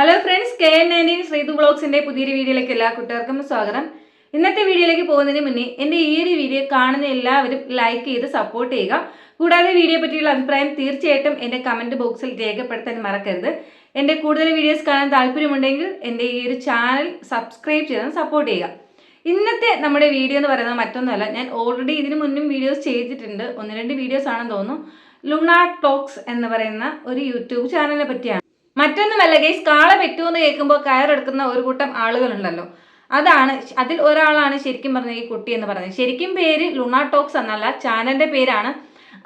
Hello friends K N nineteen Sreethu ബ്ലോഗ്സിന്റെ പുതിയൊരു വീഡിയോയിലേക്ക് എല്ലാ കൂട്ടുകാർക്കും സ്വാഗതം. ഇന്നത്തെ വീഡിയോയിലേക്ക് പോകുന്നതിന് മുന്നേ എന്റെ ഈ ഒരു വീഡിയോ കാണുന്ന എല്ലാവരും ലൈക്ക് ചെയ്ത് സപ്പോർട്ട് ചെയ്യുക. കൂടാതെ വീഡിയോ പറ്റിയുള്ള അഭിപ്രായം തീർച്ചയായിട്ടും എന്റെ കമന്റ് ബോക്സിൽ രേഖപ്പെടുത്താൻ മറക്കരുത്. എന്റെ കൂടുതൽ വീഡിയോസ് കാണാൻ താല്പര്യമുണ്ടെങ്കിൽ എന്റെ ഈ ഒരു ചാനൽ സബ്സ്ക്രൈബ് ചെയ്ത് സപ്പോർട്ട് ചെയ്യുക. ഇന്നത്തെ നമ്മുടെ വീഡിയോ എന്ന് പറയുന്നത് മറ്റൊന്നുമല്ല ഞാൻ ഓൾറെഡി ഇതിനു മുന്നും വീഡിയോസ് ചെയ്തിട്ടുണ്ട്. ഒന്ന് രണ്ട് വീഡിയോസ് ആണെന്ന് തോന്നുന്നു. ലുണ ടോക്സ് എന്ന് പറയുന്ന ഒരു യൂട്യൂബ് ചാനലിനെ പറ്റിയാണ്. മറ്റൊന്നുമല്ല ഗൈസ് കാള പെറ്റുമെന്ന് കേൾക്കുമ്പോൾ കയറെടുക്കുന്ന ഒരു കൂട്ടം ആളുകളുണ്ടല്ലോ. അതാണ് അതിൽ ഒരാളാണ് ശരിക്കും പറഞ്ഞ ഈ കുട്ടി എന്ന് പറയുന്നത്. ശരിക്കും പേര് ലുണ ടോക്സ് എന്നല്ല ചാനലിന്റെ പേരാണ്.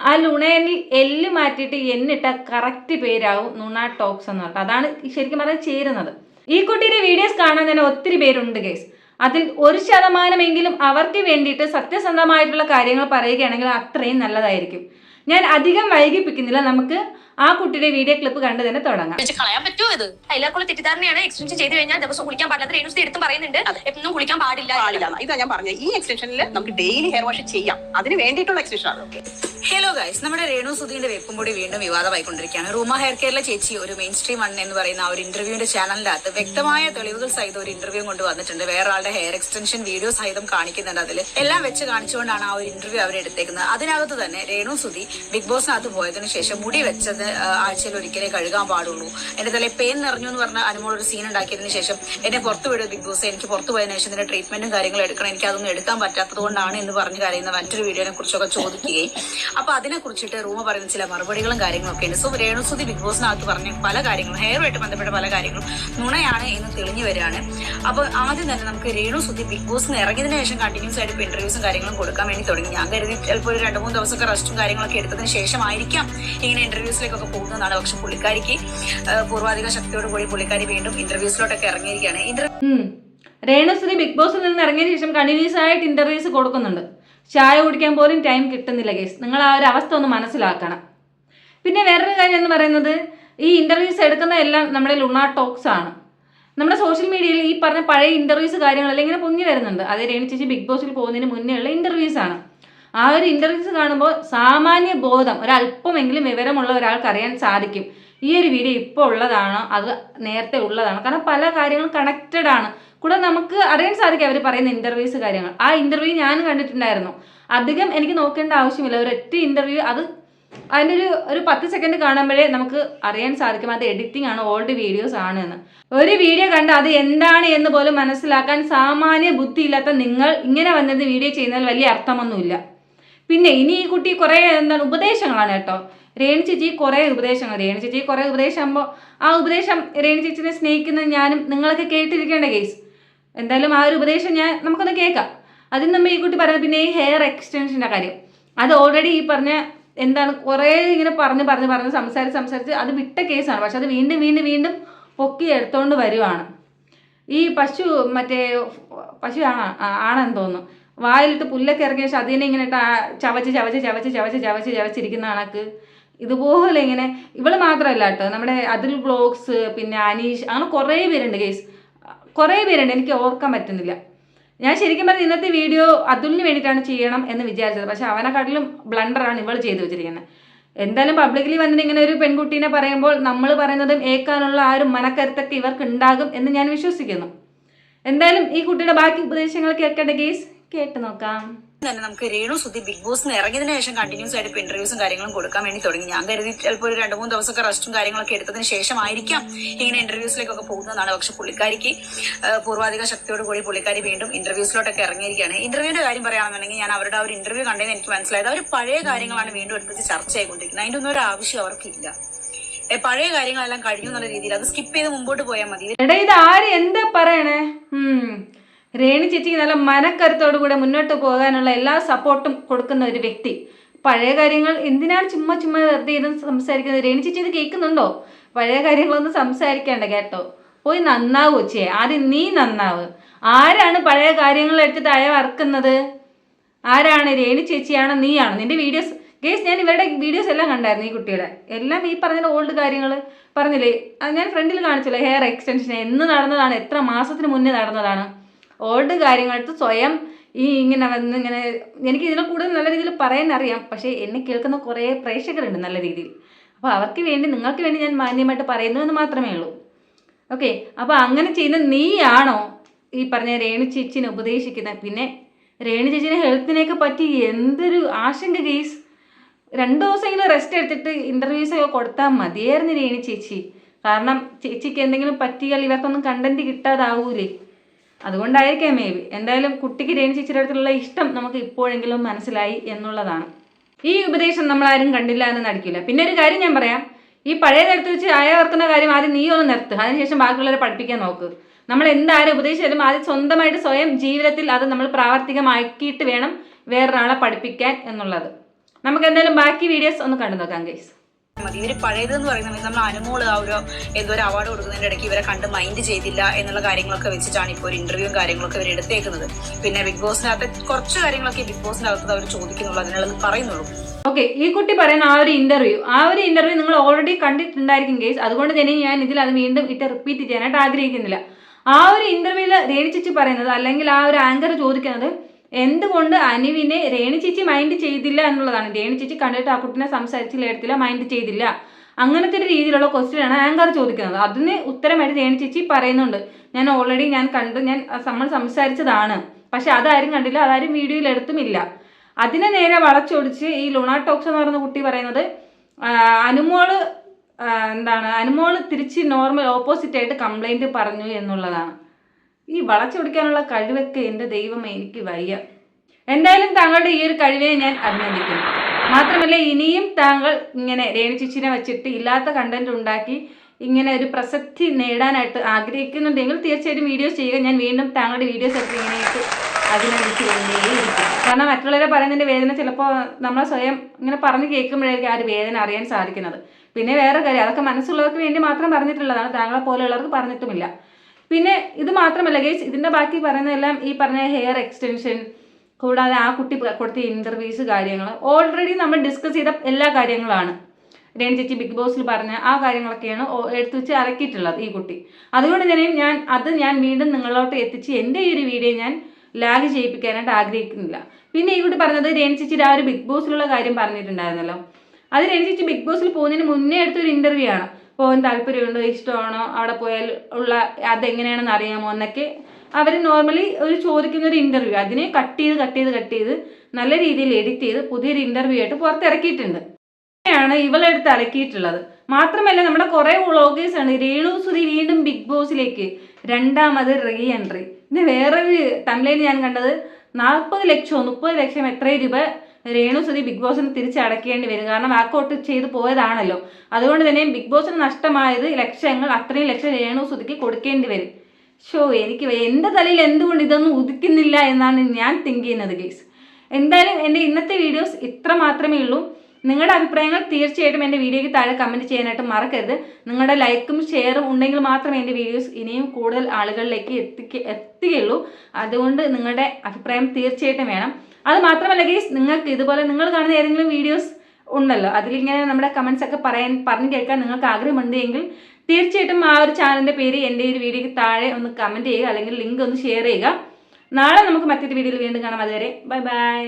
ആ ലുണയിൽ എല്ല് മാറ്റിയിട്ട് എന്നിട്ട കറക്റ്റ് പേരാവും ലുണ ടോക്സ് എന്ന് പറഞ്ഞിട്ട്. അതാണ് ശരിക്കും പറഞ്ഞാൽ ചേരുന്നത്. ഈ കുട്ടിയുടെ വീഡിയോസ് കാണാൻ തന്നെ ഒത്തിരി പേരുണ്ട് ഗൈസ് അതിൽ ഒരു ശതമാനമെങ്കിലും അവർക്ക് വേണ്ടിയിട്ട് സത്യസന്ധമായിട്ടുള്ള കാര്യങ്ങൾ പറയുകയാണെങ്കിൽ അത്രയും നല്ലതായിരിക്കും. ഞാൻ അധികം വൈകിപ്പിക്കുന്നില്ല. നമുക്ക് ആ കുട്ടിയുടെ വീഡിയോ ക്ലിപ്പ് കണ്ടു തന്നെ തുടങ്ങാം. വെച്ച് കളയാൻ പറ്റുമോ ഇത്? എല്ലാവർക്കും തെറ്റിദ്ധാരണയാണ് എക്സ്റ്റൻഷൻ ചെയ്ത് കഴിഞ്ഞാൽ ദിവസം കുളിക്കാൻ പാടില്ലാത്ത രേണുസ് എടുത്തും പറയുന്നുണ്ട്. എന്നും കുളിക്കാൻ പാടില്ല. പാടില്ല. ഇതാ ഞാൻ പറഞ്ഞത്. ഈ എക്സ്റ്റൻഷനിൽ നമുക്ക് ഡെയിലി ഹെയർ വാഷ് ചെയ്യാം. അതിന് വേണ്ടിയിട്ടുള്ള എക്സ്റ്റൻഷൻ ആണ്. ഓക്കെ ഹലോ ഗൈസ് നമ്മുടെ രേണു സുധീന്റെ വെപ്പും കൂടി വീണ്ടും വിവാദമായിക്കൊണ്ടിരിക്കുകയാണ്. റൂമ ഹെയർ കെയറിലെ ചേച്ചി ഒരു മെയിൻ സ്ട്രീം വൺ എന്ന് പറയുന്ന ആ ഒരു ഇന്റർവ്യൂവിന്റെ ചാനലിനകത്ത് വ്യക്തമായ തെളിവുകൾ സഹിതം ഒരു ഇന്റർവ്യൂ കൊണ്ട് വന്നിട്ടുണ്ട്. വേറെ ആളുടെ ഹെയർ എക്സ്റ്റൻഷൻ വീഡിയോ സഹിതം കാണിക്കുന്നുണ്ട് അതിൽ എല്ലാം വെച്ച് കാണിച്ചുകൊണ്ടാണ് ആ ഒരു ഇന്റർവ്യൂ അവർ എടുത്തേക്കുന്നത്. അതിനകത്ത് തന്നെ രേണു സുധി ബിഗ് ബോസിനകത്ത് പോയതിനു ശേഷം മുടി വെച്ചത് ആഴ്ചയിൽ ഒരിക്കലേ കഴുകാൻ പാടുള്ളൂ. എന്റെ തലയിൽ പേൻ നിറഞ്ഞു എന്ന് പറഞ്ഞ അനുമോൾ ഒരു സീൻ ഉണ്ടാക്കിയതിനു ശേഷം എന്നെ പുറത്തു വിടും ബിഗ് ബോസ് എനിക്ക് പുറത്തു പോയതിനു ശേഷം ഇതിന്റെ ട്രീറ്റ്മെന്റും കാര്യങ്ങളും എടുക്കണം. എനിക്ക് അതൊന്നും എടുക്കാൻ പറ്റാത്തത് കൊണ്ടാണ് എന്ന് പറഞ്ഞു കരയുന്ന മറ്റൊരു വീഡിയോനെ കുറിച്ചൊക്കെ ചോദിക്കുകയും അപ്പൊ അതിനെ കുറിച്ചിട്ട് റൂമ പറയുന്ന ചില മറുപടികളും കാര്യങ്ങളൊക്കെ ഉണ്ട്. സോ രേണുസുതി ബിഗ് ബോസിനകത്ത് പറഞ്ഞ പല കാര്യങ്ങളും ഹെയറുമായിട്ട് ബന്ധപ്പെട്ട പല കാര്യങ്ങളും നുണയാണ് എന്ന് തെളിഞ്ഞു വരികയാണ്. അപ്പൊ ആദ്യം തന്നെ നമുക്ക് രേണുസുതി ബിഗ് ബോസിന് ഇറങ്ങിയതിന് ശേഷം കണ്ടിന്യൂസ് ആയിട്ട് ഇപ്പൊ ഇന്റർവ്യൂസും കാര്യങ്ങളും കൊടുക്കാൻ വേണ്ടി തുടങ്ങി. ഞാൻ കരുതി ചിലപ്പോൾ ഒരു രണ്ട് മൂന്ന് ദിവസമൊക്കെ റെസ്റ്റും കാര്യങ്ങളൊക്കെ എടുത്തതിന് ശേഷമായിരിക്കാം ഇങ്ങനെ ഇന്റർവ്യൂസിലേക്കൊക്കെ പോകുന്നതാണ് പക്ഷെ പുള്ളിക്കാരിക്ക് പൂർവാധിക ശക്തിയോട് കൂടി പുള്ളിക്കാരി വീണ്ടും ഇന്റർവ്യൂസിലോട്ടൊക്കെ ഇറങ്ങിയിരിക്കുകയാണ്. ഇന്റർവ്യൂ. രേണുശ്രീ ബിഗ് ബോസിൽ നിന്ന് ഇറങ്ങിയ ശേഷം കണ്ടിന്യൂസ് ആയിട്ട് ഇന്റർവ്യൂസ് കൊടുക്കുന്നുണ്ട്. ചായ കുടിക്കാൻ പോലും ടൈം കിട്ടുന്നില്ല കേസ് നിങ്ങൾ ആ ഒരു അവസ്ഥ ഒന്ന് മനസ്സിലാക്കണം. പിന്നെ വേറൊരു കാര്യം എന്ന് പറയുന്നത് ഈ ഇന്റർവ്യൂസ് എടുക്കുന്ന എല്ലാം നമ്മുടെ ലുണ ടോക്സ് ആണ്. നമ്മുടെ സോഷ്യൽ മീഡിയയിൽ ഈ പറഞ്ഞ പഴയ ഇന്റർവ്യൂസ് കാര്യങ്ങളെല്ലാം ഇങ്ങനെ പൊങ്ങി വരുന്നുണ്ട്. അത് രേണി ചേച്ചി ബിഗ് ബോസിൽ പോകുന്നതിന് മുന്നേ ഉള്ള ഇന്റർവ്യൂസ് ആണ്. ആ ഒരു ഇന്റർവ്യൂസ് കാണുമ്പോൾ സാമാന്യ ബോധം ഒരല്പമെങ്കിലും വിവരമുള്ള ഒരാൾക്ക് അറിയാൻ സാധിക്കും. ഈ ഒരു വീഡിയോ ഇപ്പോൾ ഉള്ളതാണോ? അത് നേരത്തെ ഉള്ളതാണോ? കാരണം പല കാര്യങ്ങളും കണക്റ്റഡ് ആണ്. കൂടെ നമുക്ക് അറിയാൻ സാധിക്കും അവർ പറയുന്ന ഇന്റർവ്യൂസ് കാര്യങ്ങൾ. ആ ഇന്റർവ്യൂ ഞാൻ കണ്ടിട്ടുണ്ടായിരുന്നു. അധികം എനിക്ക് നോക്കേണ്ട ആവശ്യമില്ല. ഒരൊറ്റ ഇന്റർവ്യൂ അത് അതിന്റെ ഒരു ഒരു പത്ത് സെക്കൻഡ് കാണുമ്പോഴേ നമുക്ക് അറിയാൻ സാധിക്കും അത് എഡിറ്റിംഗ് ആണ് ഓൾഡ് വീഡിയോസ് ആണ് എന്ന്. ഒരു വീഡിയോ കണ്ട് അത് എന്താണ് എന്ന് പോലും മനസ്സിലാക്കാൻ സാമാന്യ ബുദ്ധിയില്ലാത്ത നിങ്ങൾ ഇങ്ങനെ വന്നത് വീഡിയോ ചെയ്യുന്നതിൽ വലിയ അർത്ഥമൊന്നുമില്ല. പിന്നെ ഇനി ഈ കുട്ടി കുറേ എന്താണ് ഉപദേശങ്ങളാണ് കേട്ടോ. രേണു ചേച്ചി കുറേ ഉപദേശങ്ങൾ രേണു ചേച്ചി കുറേ ഉപദേശം ആകുമ്പോൾ ആ ഉപദേശം രേണു ചേച്ചിനെ സ്നേഹിക്കുന്ന ഞാനും നിങ്ങളൊക്കെ കേട്ടിരിക്കേണ്ട കേസ് എന്തായാലും ആ ഒരു ഉപദേശം ഞാൻ നമുക്കൊന്ന് കേൾക്കാം. അതിന് നമ്മൾ ഈ കുട്ടി പറയുന്നത് പിന്നെ ഈ ഹെയർ എക്സ്റ്റൻഷന്റെ കാര്യം. അത് ഓൾറെഡി ഈ പറഞ്ഞ എന്താണ് കുറേ ഇങ്ങനെ പറഞ്ഞ് പറഞ്ഞ് പറഞ്ഞ് സംസാരിച്ച് സംസാരിച്ച് അത് വിട്ട കേസാണ് പക്ഷെ അത് വീണ്ടും വീണ്ടും വീണ്ടും പൊക്കി എടുത്തോണ്ട് വരുവാണ്. ഈ പശു മറ്റേ പശു ആണ് ആണെന്ന് തോന്നുന്നു. വായിലിട്ട് പുല്ലൊക്കെ ഇറങ്ങിയ ശേഷം അതിനെ ഇങ്ങനെ ചവച്ച് ചവച്ച് ചവച്ച് ചവച്ച് ചവച്ച് ചവച്ചിരിക്കുന്ന കണക്ക്. ഇതുപോലെ ഇങ്ങനെ ഇവൾ മാത്രമല്ല കേട്ടോ. നമ്മുടെ അതിൽ ബ്ലോഗ്സ് പിന്നെ അനീഷ് അങ്ങനെ കുറേ പേരുണ്ട് കേസ് കുറേ പേരുണ്ട്. എനിക്ക് ഓർക്കാൻ പറ്റുന്നില്ല. ഞാൻ ശരിക്കും പറഞ്ഞാൽ ഇന്നത്തെ വീഡിയോ അതുലിന് വേണ്ടിയിട്ടാണ് ചെയ്യണം എന്ന് വിചാരിച്ചത്. പക്ഷെ അവനെക്കാട്ടിലും ബ്ലണ്ടറാണ് ഇവൾ ചെയ്തു വെച്ചിരിക്കുന്നത് എന്തായാലും പബ്ലിക്കലി വന്നിട്ട് ഇങ്ങനെ ഒരു പെൺകുട്ടീനെ പറയുമ്പോൾ നമ്മൾ പറയുന്നതും ഏക്കാനുള്ള ആ ഒരു മനക്കരുത്തൊക്കെ ഇവർക്ക് ഉണ്ടാകും എന്ന് ഞാൻ വിശ്വസിക്കുന്നു. എന്തായാലും ഈ കുട്ടിയുടെ ബാക്കി ഉപദേശങ്ങൾ കേൾക്കേണ്ട കേസ് കേട്ട് നോക്കാം. തന്നെ നമുക്ക് രേണു സുധി ബിഗ് ബോസിന് ഇറങ്ങിയതിനു ശേഷം കണ്ടിന്യൂസ് ആയിട്ട് ഇന്റർവ്യൂസും കാര്യങ്ങളും കൊടുക്കാൻ വേണ്ടി തുടങ്ങി. ഞാൻ കരുതി ചിലപ്പോൾ ഒരു രണ്ട് മൂന്ന് ദിവസമൊക്കെ റെസ്റ്റും കാര്യങ്ങളൊക്കെ എടുത്തതിന് ശേഷമായിരിക്കാം ഇങ്ങനെ ഇന്റർവ്യൂസിലേക്കൊക്കെ പോകുന്നതാണ്. പക്ഷെ പുള്ളിക്കാരിക്ക് പൂർവാധിക ശക്തിയോട് കൂടി പുള്ളിക്കാരി വീണ്ടും ഇന്റർവ്യൂസിലോട്ടൊക്കെ ഇറങ്ങിയിരിക്കുകയാണ്. ഇന്റർവ്യൂവിന്റെ കാര്യം പറയുകയാണെന്നുണ്ടെങ്കിൽ ഞാൻ അവരുടെ ആ ഒരു ഇന്റർവ്യൂ കണ്ടതെന്ന് എനിക്ക് മനസ്സിലായത് അവർ പഴയ കാര്യങ്ങളാണ് വീണ്ടും എടുത്തിട്ട് ചർച്ച ചെയ്തുകൊണ്ടിരിക്കുന്നത് അതിന്റെ ഒന്നും ഒരു ആവശ്യം അവർക്കില്ല. പഴയ കാര്യങ്ങളെല്ലാം കഴിഞ്ഞു എന്നുള്ള രീതിയിൽ അത് സ്കിപ്പ് ചെയ്ത് മുമ്പോട്ട് പോയാൽ മതി. എടാ ഇത് ആര് എന്താ പറയണേ. രേണു ചേച്ചിക്ക് നല്ല മനക്കരുത്തോടു കൂടെ മുന്നോട്ട് പോകാനുള്ള എല്ലാ സപ്പോർട്ടും കൊടുക്കുന്ന ഒരു വ്യക്തി. പഴയ കാര്യങ്ങൾ എന്തിനാണ് ചുമ്മാ ചുമ്മാ വെറുതെ ഇത് സംസാരിക്കുന്നത്? രേണു ചേച്ചി ഇത് കേൾക്കുന്നുണ്ടോ? പഴയ കാര്യങ്ങളൊന്നും സംസാരിക്കേണ്ട കേട്ടോ. പോയി നന്നാവൂ ചേ. ആദ്യം നീ നന്നാവ്. ആരാണ് പഴയ കാര്യങ്ങൾ എടുത്തിട്ട് അയ വറക്കുന്നത്? ആരാണ്? രേണി ചേച്ചിയാണോ? നീയാണോ? നിന്റെ വീഡിയോസ് ഗേസ് ഞാൻ ഇവരുടെ വീഡിയോസ് എല്ലാം കണ്ടായിരുന്നു ഈ കുട്ടിയുടെ. എല്ലാം ഈ പറഞ്ഞ ഓൾഡ് കാര്യങ്ങൾ പറഞ്ഞില്ലേ? ഞാൻ ഫ്രണ്ടിൽ കാണിച്ചല്ലോ. ഹെയർ എക്സ്റ്റൻഷൻ എന്ന് നടന്നതാണ്? എത്ര മാസത്തിന് മുന്നേ നടന്നതാണ്? ഓൾഡ് കാര്യങ്ങളെടുത്ത് സ്വയം ഈ ഇങ്ങനെ വന്ന് ഇങ്ങനെ എനിക്ക് ഇതിനെ കൂടുതൽ നല്ല രീതിയിൽ പറയാൻ അറിയാം പക്ഷേ എന്നെ കേൾക്കുന്ന കുറേ പ്രേക്ഷകരുണ്ട് നല്ല രീതിയിൽ. അപ്പോൾ അവർക്ക് വേണ്ടി നിങ്ങൾക്ക് വേണ്ടി ഞാൻ മാന്യമായിട്ട് പറയുന്നു എന്ന് മാത്രമേ ഉള്ളൂ. ഓക്കെ? അപ്പോൾ അങ്ങനെ ചെയ്യുന്ന നീയാണോ ഈ പറഞ്ഞ രേണു ചേച്ചിനെ ഉപദേശിക്കുന്നത് പിന്നെ രേണു ചേച്ചിനെ ഹെൽത്തിനെയൊക്കെ പറ്റി എന്തൊരു ആശങ്ക കേസ് രണ്ടു ദിവസമെങ്കിലും റെസ്റ്റ് എടുത്തിട്ട് ഇന്റർവ്യൂസ് ഒക്കെ കൊടുത്താൽ മതിയായിരുന്നു രേണു ചേച്ചി. കാരണം ചേച്ചിക്ക് എന്തെങ്കിലും പറ്റിയാൽ ഇവർക്കൊന്നും കണ്ടന്റ് കിട്ടാതാവൂലേ. അതുകൊണ്ടായിരിക്കാം മേ ബി എന്തായാലും കുട്ടിക്ക് രേണു ചേച്ചിയുടെ അടുത്തുള്ള ഇഷ്ടം നമുക്ക് ഇപ്പോഴെങ്കിലും മനസ്സിലായി എന്നുള്ളതാണ്. ഈ ഉപദേശം നമ്മൾ ആരും കണ്ടില്ല എന്ന് നടിക്കില്ല. പിന്നെ ഒരു കാര്യം ഞാൻ പറയാം. ഈ പഴയ നിരത്ത് വെച്ച് ആയ ഓർക്കുന്ന കാര്യം ആദ്യം നീ ഒന്ന് നിർത്ത്. അതിനുശേഷം ബാക്കിയുള്ളവരെ പഠിപ്പിക്കാൻ നോക്ക്. നമ്മൾ എന്താരും ഉപദേശിച്ചാലും ആദ്യം സ്വന്തമായിട്ട് സ്വയം ജീവിതത്തിൽ അത് നമ്മൾ പ്രാവർത്തികമാക്കിയിട്ട് വേണം വേറൊരാളെ പഠിപ്പിക്കാൻ എന്നുള്ളത്. നമുക്ക് എന്തായാലും ബാക്കി വീഡിയോസ് ഒന്ന് കണ്ടു നോക്കാം ഗൈസ് മതി. ഇവർ പഴയതെന്ന് പറയുന്നത് നമ്മൾ അനുമോൾ ആ ഒരു എന്തോ ഒരു അവാർഡ് കൊടുക്കുന്നതിന്റെ ഇടയ്ക്ക് ഇവരെ കണ്ട് മൈൻഡ് ചെയ്തില്ല എന്നുള്ള കാര്യങ്ങളൊക്കെ വെച്ചിട്ടാണ് ഇപ്പോൾ ഒരു ഇന്റർവ്യൂ കാര്യങ്ങളൊക്കെ ഇവർ എടുത്തേക്കുന്നത്. പിന്നെ ബിഗ് ബോസിനകത്ത് കുറച്ച് കാര്യങ്ങളൊക്കെ ബിഗ് ബോസിനകത്ത് അവർ ചോദിക്കുന്നുള്ളൂ അതിനുള്ളത് പറയുന്നുള്ളൂ. ഓക്കെ ഈ കുട്ടി പറയുന്ന ആ ഒരു ഇന്റർവ്യൂ ആ ഒരു ഇന്റർവ്യൂ നിങ്ങൾ ഓൾറെഡി കണ്ടിട്ടുണ്ടായിരിക്കും കേസ് അതുകൊണ്ട് തന്നെ ഞാൻ ഇതിൽ അത് വീണ്ടും ഇട്ട് റിപ്പീറ്റ് ചെയ്യാനായിട്ട് ആഗ്രഹിക്കുന്നില്ല. ആ ഒരു ഇന്റർവ്യൂവിൽ രേണു പറയുന്നത് അല്ലെങ്കിൽ ആ ഒരു ആങ്കർ ചോദിക്കുന്നത് എന്തുകൊണ്ട് അനുവിനെ രേണു ചേച്ചി മൈൻഡ് ചെയ്തില്ല എന്നുള്ളതാണ്. രേണു ചേച്ചി കണ്ടിട്ട് ആ കുട്ടിനെ സംസാരിച്ചില്ല എടുത്തില്ല മൈൻഡ് ചെയ്തില്ല. അങ്ങനത്തെ ഒരു രീതിയിലുള്ള ക്വസ്റ്റ്യനാണ് ആങ്കർ ചോദിക്കുന്നത്. അതിന് ഉത്തരമായിട്ട് രേണു ചേച്ചി പറയുന്നുണ്ട്. ഞാൻ ഓൾറെഡി ഞാൻ കണ്ടു ഞാൻ നമ്മൾ സംസാരിച്ചതാണ്. പക്ഷെ അതാരും കണ്ടില്ല അതാരും വീഡിയോയിൽ എടുത്തുമില്ല. അതിനെ നേരെ വളച്ചൊടിച്ച് ഈ ലുണ ടോക്സ് എന്ന് പറയുന്ന കുട്ടി പറയുന്നത് അനുമോൾ എന്താണ് അനുമോൾ തിരിച്ച് നോർമൽ ഓപ്പോസിറ്റ് ആയിട്ട് കംപ്ലൈന്റ് പറഞ്ഞു എന്നുള്ളതാണ്. ഈ വളച്ചു പിടിക്കാനുള്ള കഴിവൊക്കെ എന്റെ ദൈവം എനിക്ക് വയ്യ. എന്തായാലും താങ്കളുടെ ഈ ഒരു കഴിവിനെ ഞാൻ അഭിനന്ദിക്കുന്നു. മാത്രമല്ല ഇനിയും താങ്കൾ ഇങ്ങനെ രേണു വെച്ചിട്ട് ഇല്ലാത്ത കണ്ടന്റ് ഉണ്ടാക്കി ഇങ്ങനെ ഒരു പ്രസക്തി നേടാനായിട്ട് ആഗ്രഹിക്കുന്നുണ്ടെങ്കിൽ തീർച്ചയായിട്ടും വീഡിയോസ് ചെയ്യുക. ഞാൻ വീണ്ടും താങ്കളുടെ വീഡിയോസ് ഒക്കെ ഇങ്ങനെയായിട്ട് അഭിനന്ദിച്ചു കൊണ്ടേയിരിക്കും കാരണം മറ്റുള്ളവരെ പറയുന്നതിന്റെ വേദന ചിലപ്പോൾ നമ്മൾ സ്വയം ഇങ്ങനെ പറഞ്ഞു കേൾക്കുമ്പോഴായിരിക്കും ആ ഒരു വേദന അറിയാൻ സാധിക്കുന്നത്. പിന്നെ വേറെ കാര്യം അതൊക്കെ മനസ്സുള്ളവർക്ക് വേണ്ടി മാത്രം പറഞ്ഞിട്ടുള്ളതാണ്. താങ്കളെ പോലെയുള്ളവർക്ക് പറഞ്ഞിട്ടുമില്ല. പിന്നെ ഇത് മാത്രമല്ല ഗേസ് ഇതിന്റെ ബാക്കി പറയുന്നതെല്ലാം ഈ പറഞ്ഞ ഹെയർ എക്സ്റ്റൻഷൻ കൂടാതെ ആ കുട്ടി കൊടുത്ത ഇന്റർവ്യൂസ് കാര്യങ്ങൾ ഓൾറെഡി നമ്മൾ ഡിസ്കസ് ചെയ്ത എല്ലാ കാര്യങ്ങളാണ്. ചേച്ചി ബിഗ് ബോസിൽ പറഞ്ഞ ആ കാര്യങ്ങളൊക്കെയാണ് എടുത്തു വെച്ച് ഇറക്കിയിട്ടുള്ളത് ഈ കുട്ടി. അതുകൊണ്ട് തന്നെ ഞാൻ അത് ഞാൻ വീണ്ടും നിങ്ങളോട്ട് എത്തിച്ച് എന്റെ ഈ ഒരു വീഡിയോ ഞാൻ ലാഗ് ചെയ്യിപ്പിക്കാനായിട്ട് ആഗ്രഹിക്കുന്നില്ല. പിന്നെ ഈ കുട്ടി പറഞ്ഞത് രേണു ചേച്ചിയുടെ ആ ഒരു ബിഗ് ബോസിലുള്ള കാര്യം പറഞ്ഞിട്ടുണ്ടായിരുന്നല്ലോ. അത് രേണു ചേച്ചി ബിഗ് ബോസിൽ പോകുന്നതിന് മുന്നേ എടുത്തൊരു ഇന്റർവ്യൂ ആണ്. പോകാൻ താല്പര്യമുണ്ടോ ഇഷ്ടമാണോ അവിടെ പോയാൽ ഉള്ള അതെങ്ങനെയാണെന്ന് അറിയാമോ എന്നൊക്കെ അവർ നോർമലി ഒരു ചോദിക്കുന്ന ഒരു ഇന്റർവ്യൂ അതിനെ കട്ട് ചെയ്ത് കട്ട് ചെയ്ത് കട്ട് ചെയ്ത് നല്ല രീതിയിൽ എഡിറ്റ് ചെയ്ത് പുതിയൊരു ഇന്റർവ്യൂ ആയിട്ട് പുറത്തിറക്കിയിട്ടുണ്ട്. അങ്ങനെയാണ് ഇവളെടുത്ത് ഇറക്കിയിട്ടുള്ളത് മാത്രമല്ല നമ്മുടെ കുറേ വ്ളോഗേഴ്സ് ആണ് രേണു സുധി വീണ്ടും ബിഗ് ബോസിലേക്ക് രണ്ടാമത് റീ എൻട്രി ഇത് വേറൊരു തമിഴിൽ ഞാൻ കണ്ടത് നാൽപ്പത് ലക്ഷമോ മുപ്പത് ലക്ഷം എത്ര രൂപ രേണു സുധി ബിഗ് ബോസിന് തിരിച്ചടക്കേണ്ടി വരും. കാരണം വാക്കൗട്ട് ചെയ്ത് പോയതാണല്ലോ. അതുകൊണ്ട് തന്നെ ബിഗ് ബോസിന് നഷ്ടമായത് ലക്ഷങ്ങൾ അത്രയും ലക്ഷം രേണു സുധിക്ക് കൊടുക്കേണ്ടി വരും. ഷോ എനിക്ക്. എന്റെ തലയിൽ എന്തുകൊണ്ട് ഇതൊന്നും ഉദിക്കുന്നില്ല എന്നാണ് ഞാൻ തിങ്ക് ചെയ്യുന്നത് ഗേസ് എന്തായാലും എന്റെ ഇന്നത്തെ വീഡിയോസ് ഇത്ര മാത്രമേ ഉള്ളൂ. നിങ്ങളുടെ അഭിപ്രായങ്ങൾ തീർച്ചയായിട്ടും എന്റെ വീഡിയോയ്ക്ക് താഴെ കമന്റ് ചെയ്യാനായിട്ട് മറക്കരുത്. നിങ്ങളുടെ ലൈക്കും ഷെയറും ഉണ്ടെങ്കിൽ മാത്രമേ എന്റെ വീഡിയോസ് ഇനിയും കൂടുതൽ ആളുകളിലേക്ക് എത്തിക്ക എത്തുകയുള്ളൂ. അതുകൊണ്ട് നിങ്ങളുടെ അഭിപ്രായം തീർച്ചയായിട്ടും വേണം. അത് മാത്രമല്ല ഗേസ് നിങ്ങൾക്ക് ഇതുപോലെ നിങ്ങൾ കാണുന്ന ഏതെങ്കിലും വീഡിയോസ് ഉണ്ടല്ലോ അതിലിങ്ങനെ നമ്മുടെ കമൻസ് ഒക്കെ പറയാൻ പറഞ്ഞു കേൾക്കാൻ നിങ്ങൾക്ക് ആഗ്രഹമുണ്ട് എങ്കിൽ തീർച്ചയായിട്ടും ആ ഒരു ചാനലിന്റെ പേര് എന്റെ ഒരു വീഡിയോയ്ക്ക് താഴെ ഒന്ന് കമന്റ് ചെയ്യുക അല്ലെങ്കിൽ ലിങ്ക് ഒന്ന് ഷെയർ ചെയ്യുക. നാളെ നമുക്ക് മറ്റൊരു വീഡിയോയിൽ വീണ്ടും കാണാം. അതുവരെ ബൈ ബൈ